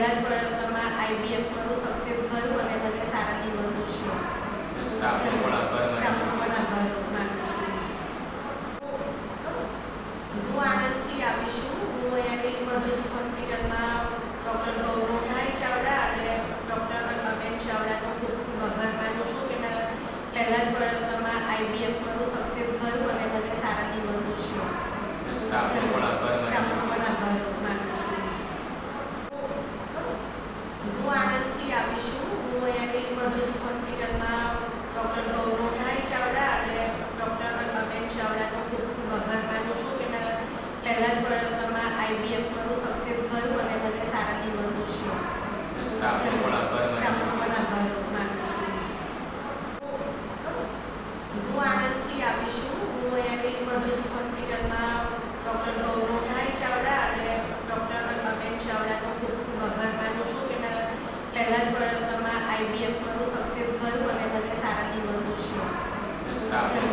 પહેલા જ પ્રયત્નમાં આઈબીએફ મારું સક્સેસ થયું અને મને સારા દિવસો છે સ્ટાફનો પણ આભાર માનું પણ આભાર માનું છું. હું હું અહીંયાની મધુર હોસ્પિટલમાં ડૉક્ટર ગૌરવભાઈ ચાવડા અને ડૉક્ટર અબેન ચાવડાનો ખૂબ ખૂબ આભાર માનું છું. કે પહેલા જ પ્રયત્નમાં આઈવીએફ મારું સક્સેસ થયું અને મને સારા દિવસો છે સ્ટાફનો ચાવડા પર ખૂબ ખૂબ આભાર માનું છું કે મારા પહેલા જ પ્રયત્નમાં આઈબીએફમાં હું સક્સેસ ગયું અને મને સારા દિવસો છે.